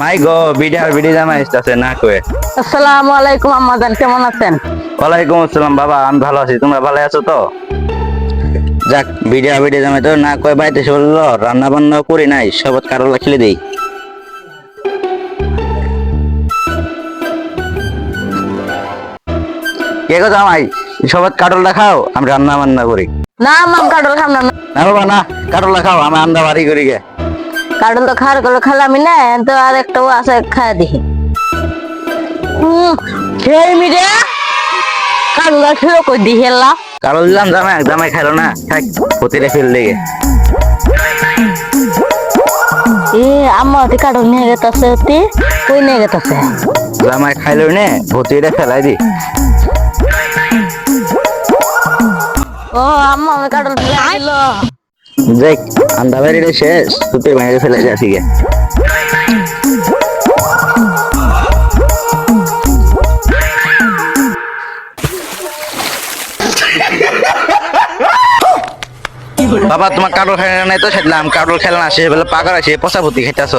মাই গো BD আর BD জামাই আসতেছে না কয়ে আসসালামু আলাইকুম আম্মাজান কেমন আছেন? ওয়ালাইকুম আসসালাম বাবা আমি ভালো আছি। তোমরা ভালো আছো তো? যাক বিডি তো না কয়ে এসে রান্না বান্না করি নাই সবত কারোলা খেলে দিই। কে গো জামাই সবত কাটলটা খাও আমি রান্না বান্না করি। না মাম কাটল খাম না না বাবা না কাটলটা খাও আমি আন্দা বাড়ি করি গে। কাটল তো খাওয়ার করে খেলামি না তো আর একটাও আছে খায় দেখি। খেয়ে মি রে। কাটল খেয়ে কই দি হেলা কালো দিলাম জামাই জামাই খাইলো না থাক হতিরে ফেল লেগে এ আম্মা ওটি কাটল নিয়ে গেতাছে ওটি কই নিয়ে গেতাছে? জামাই খাইলো নে ভতিরে ফেলাই দি। কাটল দেখ শেষ বাইরে ফেলে বাবা, তোমার কাটল খেলা নাই তো সেদিন কাটল খেলা না শেষ বেলা পাকার আছে, পচা ভর্তি খাইতেছ।